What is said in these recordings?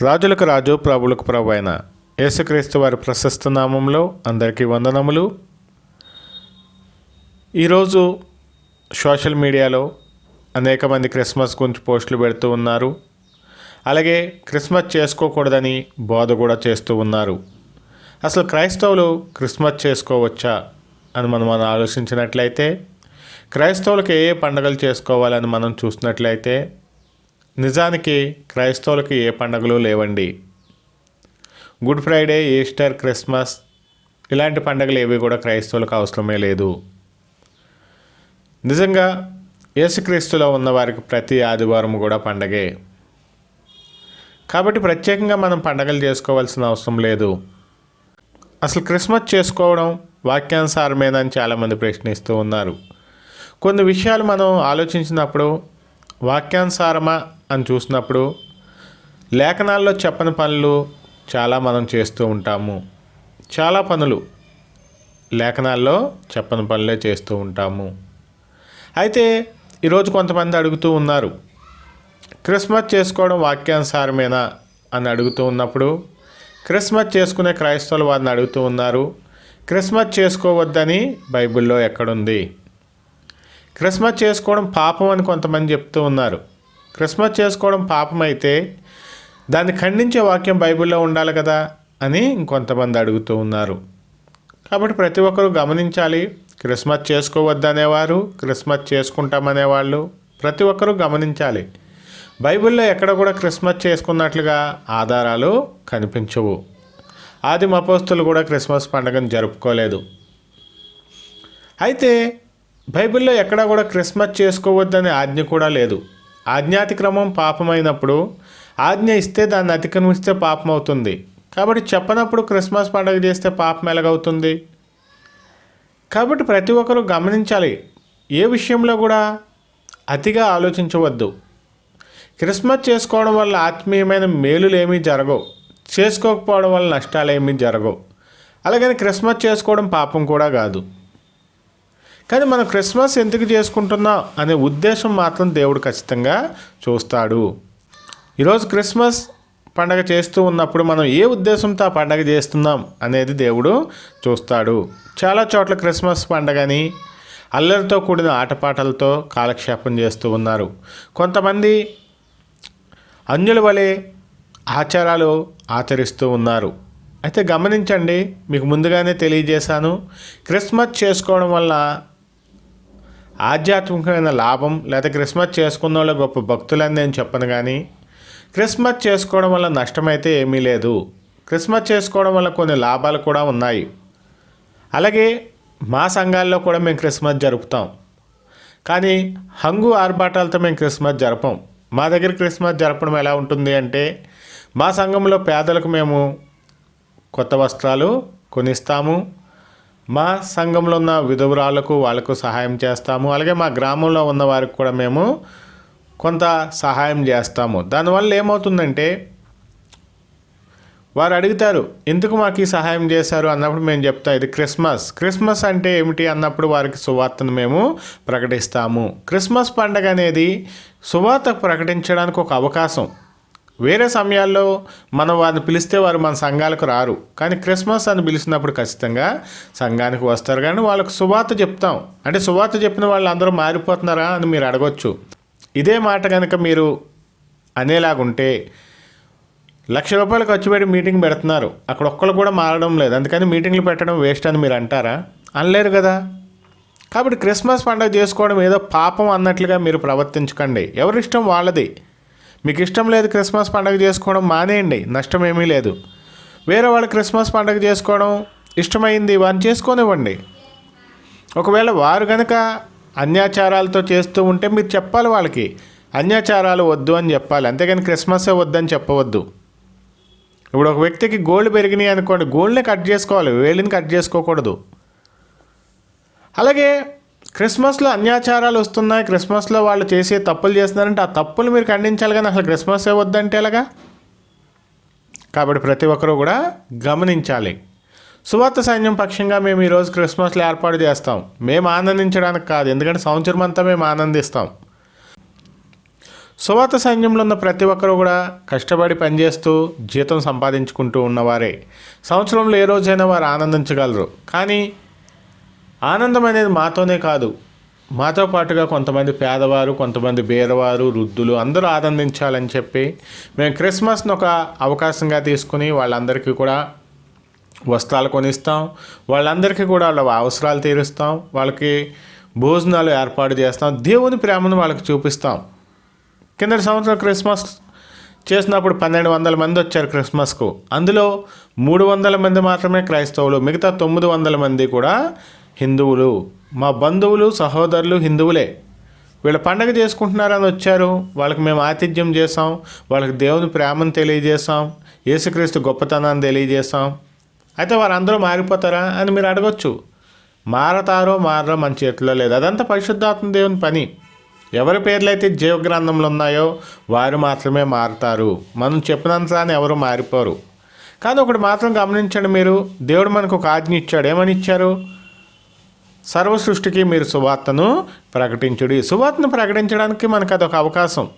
రాజులకు రాజు ప్రభులకు ప్రభు అయిన యేసుక్రీస్తు వారి ప్రశస్త నామంలో అందరికీ వందనములు. ఈరోజు సోషల్ మీడియాలో అనేక మంది క్రిస్మస్ గురించి పోస్టులు పెడుతూ ఉన్నారు. అలాగే క్రిస్మస్ చేసుకోకూడదని బోధ కూడా చేస్తూ ఉన్నారు. అసలు క్రైస్తవులు క్రిస్మస్ చేసుకోవచ్చా అని మనం మనం ఆలోచించినట్లయితే క్రైస్తవులకు ఏ ఏ పండుగలు చేసుకోవాలని మనం చూసినట్లయితే నిజానికి క్రైస్తవులకు ఏ పండుగలు లేవండి. గుడ్ ఫ్రైడే ఈస్టర్ క్రిస్మస్ ఇలాంటి పండుగలు ఏవి కూడా క్రైస్తవులకు అవసరమే లేదు. నిజంగా యేసుక్రీస్తులో ఉన్నవారికి ప్రతి ఆదివారం కూడా పండగే. కాబట్టి ప్రత్యేకంగా మనం పండగలు చేసుకోవాల్సిన అవసరం లేదు. అసలు క్రిస్మస్ చేసుకోవడం వాక్యానుసారమేనని చాలామంది ప్రశ్నిస్తూ ఉన్నారు. కొన్ని విషయాలు మనం ఆలోచించినప్పుడు వాక్యానుసారమా అని చూసినప్పుడు లేఖనాల్లో చెప్పని పనులు చాలా మనం చేస్తూ ఉంటాము. చాలా పనులు లేఖనాల్లో చెప్పని పనులే చేస్తూ ఉంటాము. అయితే ఈరోజు కొంతమంది అడుగుతూ ఉన్నారు క్రిస్మస్ చేసుకోవడం వాక్యానుసారమేనా అని అడుగుతూ ఉన్నప్పుడు క్రిస్మస్ చేసుకునే క్రైస్తవులు వారిని అడుగుతూ ఉన్నారు క్రిస్మస్ చేసుకోవద్దని బైబిల్లో ఎక్కడుంది? క్రిస్మస్ చేసుకోవడం పాపం అని కొంతమంది చెప్తూ ఉన్నారు. క్రిస్మస్ చేసుకోవడం పాపం అయితే దాన్ని ఖండించే వాక్యం బైబిల్లో ఉండాలి కదా అని ఇంకొంతమంది అడుగుతూ ఉన్నారు. కాబట్టి ప్రతి ఒక్కరూ గమనించాలి క్రిస్మస్ చేసుకోవద్దనేవారు క్రిస్మస్ చేసుకుంటామనేవాళ్ళు ప్రతి ఒక్కరూ గమనించాలి. బైబిల్లో ఎక్కడ కూడా క్రిస్మస్ చేసుకున్నట్లుగా ఆధారాలు కనిపించవు. ఆది మపోస్తులు కూడా క్రిస్మస్ పండుగను జరుపుకోలేదు. అయితే బైబిల్లో ఎక్కడా కూడా క్రిస్మస్ చేసుకోవద్దనే ఆజ్ఞ కూడా లేదు. ఆజ్ఞాతిక్రమం పాపమైనప్పుడు ఆజ్ఞ ఇస్తే దాన్ని అతిక్రమిస్తే పాపం అవుతుంది కాబట్టి చెప్పనప్పుడు క్రిస్మస్ పండుగ చేస్తే పాపం ఎలాగవుతుంది? కాబట్టి ప్రతి ఒక్కరూ గమనించాలి. ఏ విషయంలో కూడా అతిగా ఆలోచించవద్దు. క్రిస్మస్ చేసుకోవడం వల్ల ఆత్మీయమైన మేలులు ఏమీ జరగవు. చేసుకోకపోవడం వల్ల నష్టాలు ఏమీ జరగవు. అలాగని క్రిస్మస్ చేసుకోవడం పాపం కూడా కాదు. కానీ మనం క్రిస్మస్ ఎందుకు చేసుకుంటున్నాం అనే ఉద్దేశం మాత్రం దేవుడు ఖచ్చితంగా చూస్తాడు. ఈరోజు క్రిస్మస్ పండగ చేస్తూ ఉన్నప్పుడు మనం ఏ ఉద్దేశంతో ఆ పండగ చేస్తున్నాం అనేది దేవుడు చూస్తాడు. చాలా చోట్ల క్రిస్మస్ పండగని అల్లరితో కూడిన ఆటపాటలతో కాలక్షేపం చేస్తూ ఉన్నారు. కొంతమంది అన్యుల వలె ఆచారాలు ఆచరిస్తూ ఉన్నారు. అయితే గమనించండి మీకు ముందుగానే తెలియజేశాను క్రిస్మస్ చేసుకోవడం వల్ల ఆధ్యాత్మికమైన లాభం లేదా క్రిస్మస్ చేసుకున్న వాళ్ళు గొప్ప భక్తులని నేను చెప్పను కానీ క్రిస్మస్ చేసుకోవడం వల్ల నష్టమైతే ఏమీ లేదు. క్రిస్మస్ చేసుకోవడం వల్ల కొన్ని లాభాలు కూడా ఉన్నాయి. అలాగే మా సంఘాల్లో కూడా మేము క్రిస్మస్ జరుపుతాం. కానీ హంగు ఆర్భాటాలతో మేము క్రిస్మస్ జరపం. మా దగ్గర క్రిస్మస్ జరపడం ఎలా ఉంటుంది అంటే మా సంఘంలో పేదలకు మేము కొత్త వస్త్రాలు కొనిస్తాము. మా సంఘంలో ఉన్న విధవరాలకు వాళ్ళకు సహాయం చేస్తాము. అలాగే మా గ్రామంలో ఉన్న వారికి కూడా మేము కొంత సహాయం చేస్తాము. దానివల్ల ఏమవుతుందంటే వారు అడుగుతారు ఎందుకు మాకు ఈ సహాయం చేశారు? అన్నప్పుడు మేము చెప్తా ఇది క్రిస్మస్. క్రిస్మస్ అంటే ఏమిటి? అన్నప్పుడు వారికి సువార్తను మేము ప్రకటిస్తాము. క్రిస్మస్ పండగ అనేది సువార్త ప్రకటించడానికి ఒక అవకాశం. వేరే సమయాల్లో మనం వారిని పిలిస్తే వారు మన సంఘాలకు రారు. కానీ క్రిస్మస్ అని పిలిచినప్పుడు ఖచ్చితంగా సంఘానికి వస్తారు. కానీ వాళ్ళకు సువార్త చెప్తాం. అంటే సువార్త చెప్పిన వాళ్ళు అందరూ మారిపోతున్నారా అని మీరు అడగొచ్చు. ఇదే మాట కనుక మీరు అనేలాగుంటే లక్ష రూపాయలు ఖర్చు పెట్టి మీటింగ్ పెడుతున్నారు. అక్కడ ఒక్కరు కూడా మారడం లేదు. అందుకని మీటింగ్లు పెట్టడం వేస్ట్ అని మీరు అంటారా? అనలేరు కదా. కాబట్టి క్రిస్మస్ పండుగ చేసుకోవడం ఏదో పాపం అన్నట్లుగా మీరు ప్రవర్తించకండి. ఎవరిష్టం వాళ్ళది. మీకు ఇష్టం లేదు క్రిస్మస్ పండుగ చేసుకోవడం మానేయండి. నష్టం ఏమీ లేదు. వేరే వాళ్ళు క్రిస్మస్ పండుగ చేసుకోవడం ఇష్టమైంది వారిని చేసుకోనివ్వండి. ఒకవేళ వారు కనుక అన్యాచారాలతో చేస్తూ ఉంటే మీరు చెప్పాలి వాళ్ళకి. అన్యాచారాలు వద్దు అని చెప్పాలి. అంతేగాని క్రిస్మసే వద్దని చెప్పవద్దు. ఇప్పుడు ఒక వ్యక్తికి గోల్డ్ పెరిగినాయి అనుకోండి గోల్డ్ని కట్ చేసుకోవాలి వేలిని కట్ చేసుకోకూడదు. అలాగే క్రిస్మస్లో అన్యాచారాలు వస్తున్నాయి క్రిస్మస్లో వాళ్ళు చేసే తప్పులు చేస్తున్నారంటే ఆ తప్పులు మీరు ఖండించాలి కానీ అసలు క్రిస్మస్ వద్దంటే ఎలాగా? కాబట్టి ప్రతి ఒక్కరూ కూడా గమనించాలి. సువార్త సైన్యం పక్షంగా మేము ఈరోజు క్రిస్మస్లో ఏర్పాటు చేస్తాం. మేము ఆనందించడానికి కాదు ఎందుకంటే సంవత్సరం అంతా మేము ఆనందిస్తాం. సువార్త సైన్యంలో ఉన్న ప్రతి ఒక్కరు కూడా కష్టపడి పనిచేస్తూ జీతం సంపాదించుకుంటూ ఉన్నవారే. సంవత్సరంలో ఏ రోజైనా వారు ఆనందించగలరు. కానీ ఆనందం అనేది మాతోనే కాదు. మాతో పాటుగా కొంతమంది పేదవారు కొంతమంది బీదవారు వృద్ధులు అందరూ ఆనందించాలని చెప్పి మేము క్రిస్మస్ను ఒక అవకాశంగా తీసుకుని వాళ్ళందరికీ కూడా వస్త్రాలు కొనిస్తాం. వాళ్ళందరికీ కూడా వాళ్ళ అవసరాలు తీరుస్తాం. వాళ్ళకి భోజనాలు ఏర్పాటు చేస్తాం. దేవుని ప్రేమను వాళ్ళకి చూపిస్తాం. కిందటి సంవత్సరం క్రిస్మస్ చేసినప్పుడు పన్నెండు వందల మంది వచ్చారు క్రిస్మస్కు. అందులో మూడు వందల మంది మాత్రమే క్రైస్తవులు మిగతా తొమ్మిది వందల మంది కూడా హిందువులు. మా బంధువులు సహోదరులు హిందువులే. వీళ్ళ పండగ చేసుకుంటున్నారని వచ్చారు. వాళ్ళకి మేము ఆతిథ్యం చేసాం వాళ్ళకి దేవుని ప్రేమను తెలియజేసాం యేసుక్రీస్తు గొప్పతనాన్ని తెలియజేసాం అయితే వారందరూ మారిపోతారా అని మీరు అడగొచ్చు. మారతారో మారో మన చేతిలో లేదు. అదంతా పరిశుద్ధాత్మ దేవుని పని. ఎవరి పేర్లైతే జీవగ్రంథంలో ఉన్నాయో వారు మాత్రమే మారుతారు. మనం చెప్పినంత అని ఎవరు మారిపోరు. కానీ ఒకటి మాత్రం గమనించండి మీరు. దేవుడు మనకు ఒక ఆజ్ఞ ఇచ్చాడు. ఏమని ఇచ్చారు? సర్వ సృష్టికి మీరు సువార్తను ప్రకటించుడి. సువార్తను ప్రకటించడానికి మనకు అదొక అవకాశం.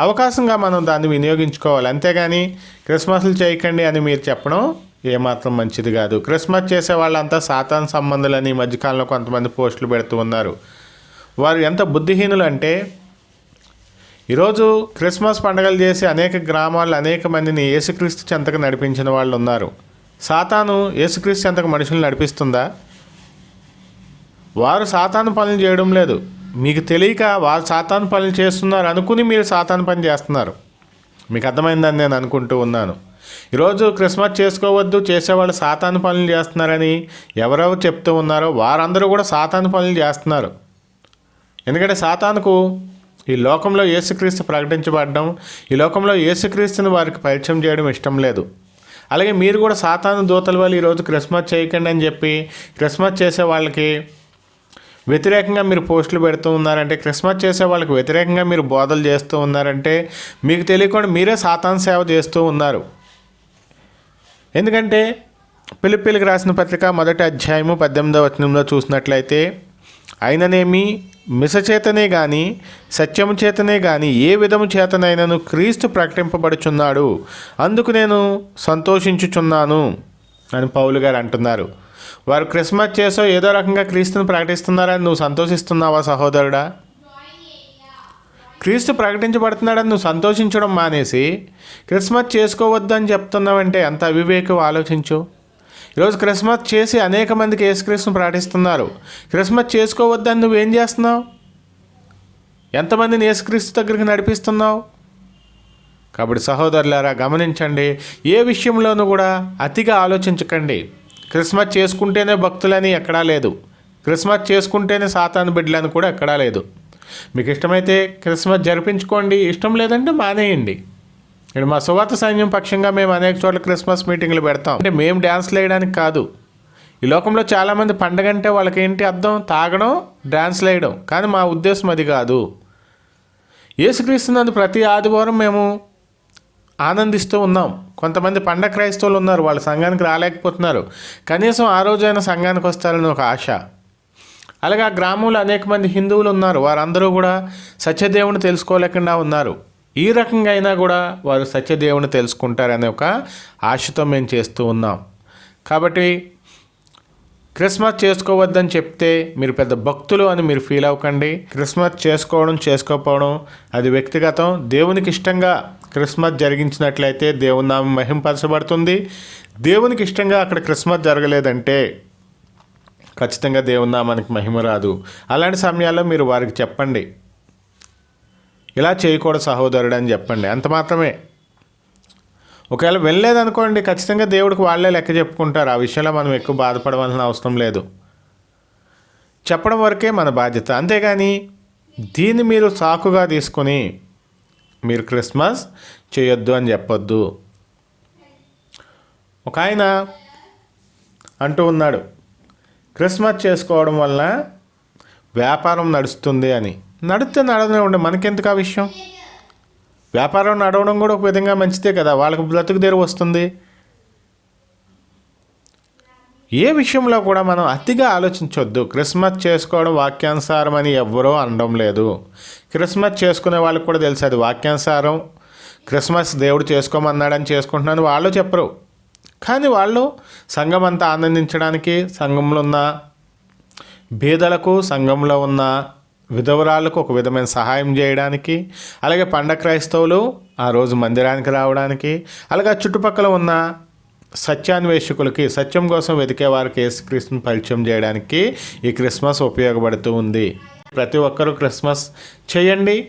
అవకాశంగా మనం దాన్ని వినియోగించుకోవాలి. అంతేగాని క్రిస్మస్లు చేయకండి అని మీరు చెప్పడం ఏమాత్రం మంచిది కాదు. క్రిస్మస్ చేసే వాళ్ళంతా సాతాన్ సంబంధులని ఈ మధ్యకాలంలో కొంతమంది పోస్టులు పెడుతూ ఉన్నారు. వారు ఎంత బుద్ధిహీనులు అంటే ఈరోజు క్రిస్మస్ పండుగలు చేసి అనేక గ్రామాల్లో అనేక మందిని యేసుక్రీస్తు చెంతకు నడిపించిన వాళ్ళు ఉన్నారు. సాతాను యేసుక్రీస్తు చెంతకు మనుషులు నడిపిస్తుందా? వారు సాతాను పనులు చేయడం లేదు. మీకు తెలియక వారు సాతాను పనులు చేస్తున్నారు అనుకుని మీరు సాతాను పని చేస్తున్నారు. మీకు అర్థమైందని నేను అనుకుంటూ ఉన్నాను. ఈరోజు క్రిస్మస్ చేసుకోవద్దు చేసేవాళ్ళు సాతాను పనులు చేస్తున్నారని ఎవరెవరు చెప్తూ ఉన్నారో వారందరూ కూడా సాతాను పనులు చేస్తున్నారు. ఎందుకంటే సాతానుకు ఈ లోకంలో యేసుక్రీస్తు ప్రకటించబడడం ఈ లోకంలో యేసుక్రీస్తుని వారికి పరిచయం చేయడం ఇష్టం లేదు. అలాగే మీరు కూడా సాతాను దూతల వల్ల ఈరోజు క్రిస్మస్ చేయకండి అని చెప్పి క్రిస్మస్ చేసే వాళ్ళకి వ్యతిరేకంగా మీరు పోస్టులు పెడుతూ ఉన్నారంటే క్రిస్మస్ చేసే వాళ్ళకి వ్యతిరేకంగా మీరు బోధలు చేస్తూ ఉన్నారంటే మీకు తెలియకుండా మీరే సాతాన్ సేవ చేస్తూ ఉన్నారు. ఎందుకంటే పిలిపిలికి రాసిన పత్రిక మొదటి అధ్యాయము పద్దెనిమిదవ వచనంలో చూసినట్లయితే అయిననేమి మిసచేతనే కానీ గాని సత్యము చేతనే గాని ఏ విధము చేతనైనను క్రీస్తు ప్రకటింపబడుచున్నాడు. అందుకు నేను సంతోషించుచున్నాను అని పౌలు గారు అంటున్నారు. వారు క్రిస్మస్ చేసో ఏదో రకంగా క్రీస్తుని ప్రకటిస్తున్నారని నువ్వు సంతోషిస్తున్నావా సహోదరుడా? క్రీస్తు ప్రకటించబడుతున్నాడని నువ్వు సంతోషించడం మానేసి క్రిస్మస్ చేసుకోవద్దని చెప్తున్నావంటే ఎంత అవివేకం ఆలోచించు. ఈరోజు క్రిస్మస్ చేసి అనేక మందికి యేసుక్రీస్తుని ప్రకటిస్తున్నారు. క్రిస్మస్ చేసుకోవద్దని నువ్వేం చేస్తున్నావు? ఎంతమందిని యేసుక్రీస్తు దగ్గరికి నడిపిస్తున్నావు? కాబట్టి సహోదరులారా గమనించండి ఏ విషయంలోనూ కూడా అతిగా ఆలోచించకండి. క్రిస్మస్ చేసుకుంటేనే భక్తులని ఎక్కడా లేదు. క్రిస్మస్ చేసుకుంటేనే సాతాను బిడ్డలని కూడా ఎక్కడా లేదు. మీకు ఇష్టమైతే క్రిస్మస్ జరిపించుకోండి. ఇష్టం లేదంటే మానేయండి. ఇక్కడ మా సువార్త సైన్యం పక్షంగా మేము అనేక చోట్ల క్రిస్మస్ మీటింగ్లు పెడతాం. అంటే మేము డ్యాన్స్లు వేయడానికి కాదు. ఈ లోకంలో చాలామంది పండగ అంటే వాళ్ళకి ఏంటి అర్థం? తాగడం డ్యాన్స్లు వేయడం కానీ మా ఉద్దేశం అది కాదు. యేసుక్రీస్తునందు ప్రతి ఆదివారం మేము ఆనందిస్తూ ఉన్నాం. కొంతమంది పండ క్రైస్తవులు ఉన్నారు వాళ్ళ సంఘానికి రాలేకపోతున్నారు. కనీసం ఆ రోజైనా సంఘానికి వస్తారని ఒక ఆశ. అలాగే ఆ గ్రామంలో అనేక మంది హిందువులు ఉన్నారు. వారందరూ కూడా సత్యదేవుని తెలుసుకోలేకుండా ఉన్నారు. ఈ రకంగా అయినా కూడా వారు సత్యదేవుని తెలుసుకుంటారనే ఒక ఆశతో మేము చేస్తూ ఉన్నాం. కాబట్టి క్రిస్మస్ చేసుకోవద్దని చెప్తే మీరు పెద్ద భక్తులు అని మీరు ఫీల్ అవ్వకండి. క్రిస్మస్ చేసుకోవడం చేసుకోకపోవడం అది వ్యక్తిగతం. దేవునికి ఇష్టంగా క్రిస్మస్ జరిగించినట్లయితే దేవుని నామం మహింపరచబడుతుంది. దేవునికి ఇష్టంగా అక్కడ క్రిస్మస్ జరగలేదంటే ఖచ్చితంగా దేవుని నామానికి మహిమ రాదు. అలాంటి సమయాల్లో మీరు వారికి చెప్పండి. ఇలా చేయకూడదు సహోదరుడు అని చెప్పండి. అంత మాత్రమే. ఒకవేళ వెళ్ళలేదనుకోండి ఖచ్చితంగా దేవుడికి వాళ్ళే లెక్క చెప్పుకుంటారు. ఆ విషయంలో మనం ఎక్కువ బాధపడవలసిన అవసరం లేదు. చెప్పడం వరకే మన బాధ్యత. అంతేగాని దీన్ని మీరు సాకుగా తీసుకొని మీరు క్రిస్మస్ చేయొద్దు అని చెప్పొద్దు. ఒక ఆయన అంటూ ఉన్నాడు క్రిస్మస్ చేసుకోవడం వలన వ్యాపారం నడుస్తుంది అని. నడిస్తే నడవనివ్వండి మనకెందుకు ఆ విషయం? వ్యాపారం నడవడం కూడా ఒక విధంగా మంచిదే కదా వాళ్ళకి బ్రతుకు తెరువు వస్తుంది. ఏ విషయంలో కూడా మనం అతిగా ఆలోచించొద్దు. క్రిస్మస్ చేసుకోవడం వాక్యానుసారం అని ఎవ్వరూ అనడం లేదు. క్రిస్మస్ చేసుకునే వాళ్ళకి కూడా తెలుసు అది వాక్యానుసారం. క్రిస్మస్ దేవుడు చేసుకోమన్నాడని చేసుకుంటున్నాను వాళ్ళు చెప్పరు. కానీ వాళ్ళు సంఘం అంతా ఆనందించడానికి సంఘంలో ఉన్న బీదలకు సంఘంలో ఉన్న విధవరాలకు ఒక విధమైన సహాయం చేయడానికి అలాగే పండగ క్రైస్తవులు ఆ రోజు మందిరానికి రావడానికి అలాగే చుట్టుపక్కల ఉన్న సత్యాన్వేషకులకి సత్యం కోసం వెతికే వారికి యేసుక్రీస్తుని పరిచయం చేయడానికి ఈ క్రిస్మస్ ఉపయోగపడుతూ ఉంది. ప్రతి ఒక్కరూ క్రిస్మస్ చేయండి.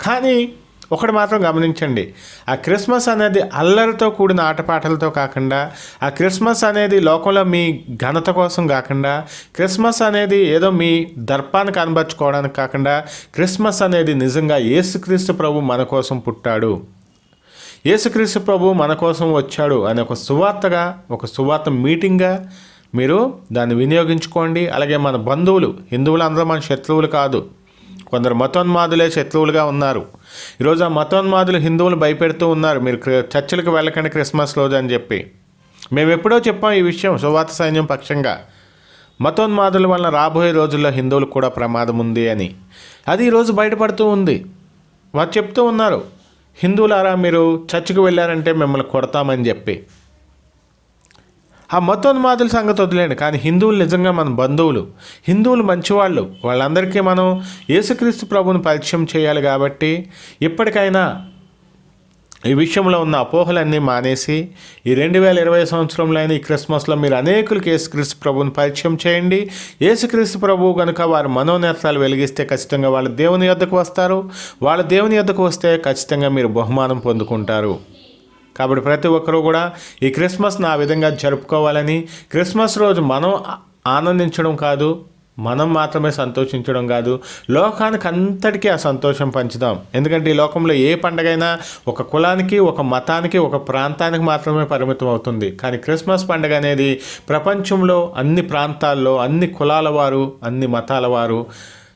కానీ ఒకటి మాత్రం గమనించండి. ఆ క్రిస్మస్ అనేది అల్లరితో కూడిన ఆటపాటలతో కాకుండా ఆ క్రిస్మస్ అనేది లోకంలో మీ ఘనత కోసం కాకుండా క్రిస్మస్ అనేది ఏదో మీ దర్పాన్ని కనబరుచుకోవడానికి కాకుండా క్రిస్మస్ అనేది నిజంగా యేసుక్రీస్తు ప్రభు మన కోసం పుట్టాడు. యేసుక్రీస్తు ప్రభు మన కోసం వచ్చాడు అనే ఒక సువార్తగా ఒక సువార్త మీటింగ్గా మీరు దాన్ని వినియోగించుకోండి. అలాగే మన బంధువులు హిందువులు అందరూ మన శత్రువులు కాదు. కొందరు మతోన్మాదులే శత్రువులుగా ఉన్నారు. ఈరోజు ఆ మతోన్మాదులు హిందువులు భయపెడుతూ ఉన్నారు. మీరు క్రి- చర్చిలకు వెళ్ళకండి క్రిస్మస్ రోజు అని చెప్పి. మేము ఎప్పుడో చెప్పాం ఈ విషయం సువార్త సైన్యం పక్షంగా. మతోన్మాదుల వల్ల రాబోయే రోజుల్లో హిందువులకు కూడా ప్రమాదం ఉంది అని. అది ఈరోజు బయటపడుతూ ఉంది. వారు చెప్తూ ఉన్నారు. హిందువులారా మీరు చర్చికి వెళ్ళారంటే మిమ్మల్ని కొడతామని చెప్పి. ఆ మతోన్మాదుల సంగతి వదిలేండి కానీ హిందువులు నిజంగా మన బంధువులు. హిందువులు మంచివాళ్ళు. వాళ్ళందరికీ మనం యేసుక్రీస్తు ప్రభుని పరిచయం చేయాలి కాబట్టి ఇప్పటికైనా ఈ విషయంలో ఉన్న అపోహలన్నీ మానేసి ఈ రెండు వేల ఇరవై సంవత్సరంలో అయిన ఈ క్రిస్మస్లో మీరు అనేకులకు యేసుక్రీస్తు ప్రభుని పరిచయం చేయండి. యేసుక్రీస్తు ప్రభువు కనుక వారి మనోనేత్రాలు వెలిగిస్తే ఖచ్చితంగా వాళ్ళ దేవుని యొద్దకు వస్తారు. వాళ్ళ దేవుని యొద్దకు వస్తే ఖచ్చితంగా మీరు బహుమానం పొందుకుంటారు. కాబట్టి ప్రతి ఒక్కరూ కూడా ఈ క్రిస్మస్ని ఆ విధంగా జరుపుకోవాలని క్రిస్మస్ రోజు మనం ఆనందించడం కాదు. మనం మాత్రమే సంతోషించడం కాదు లోకానికి అంతటికీ ఆ సంతోషం పంచుదాం. ఎందుకంటే ఈ లోకంలో ఏ పండగైనా ఒక కులానికి ఒక మతానికి ఒక ప్రాంతానికి మాత్రమే పరిమితం అవుతుంది. కానీ క్రిస్మస్ పండుగ అనేది ప్రపంచంలో అన్ని ప్రాంతాల్లో అన్ని కులాల వారు అన్ని మతాల వారు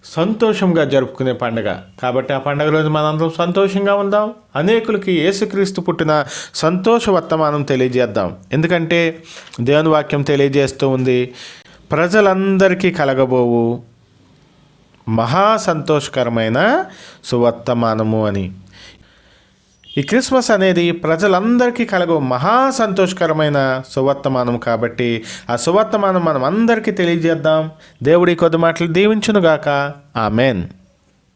సంతోషంగా జరుపుకునే పండుగ. కాబట్టి ఆ పండుగ రోజు మనందరం సంతోషంగా ఉందాం. అనేకులకి యేసుక్రీస్తు పుట్టిన సంతోష వర్తమానం తెలియజేద్దాం. ఎందుకంటే దేవుని వాక్యం తెలియజేస్తూ ఉంది ప్రజలందరికీ కలగబోవు. మహా సంతోషకరమైన సువర్తమానము అని. ఈ క్రిస్మస్ అనేది ప్రజలందరికీ కలగ మహా సంతోషకరమైన సువర్తమానం కాబట్టి ఆ సువర్తమానం మనం అందరికీ తెలియజేద్దాం. దేవుడి కొద్ది మాటలు దీవించునుగాక. ఆమెన్.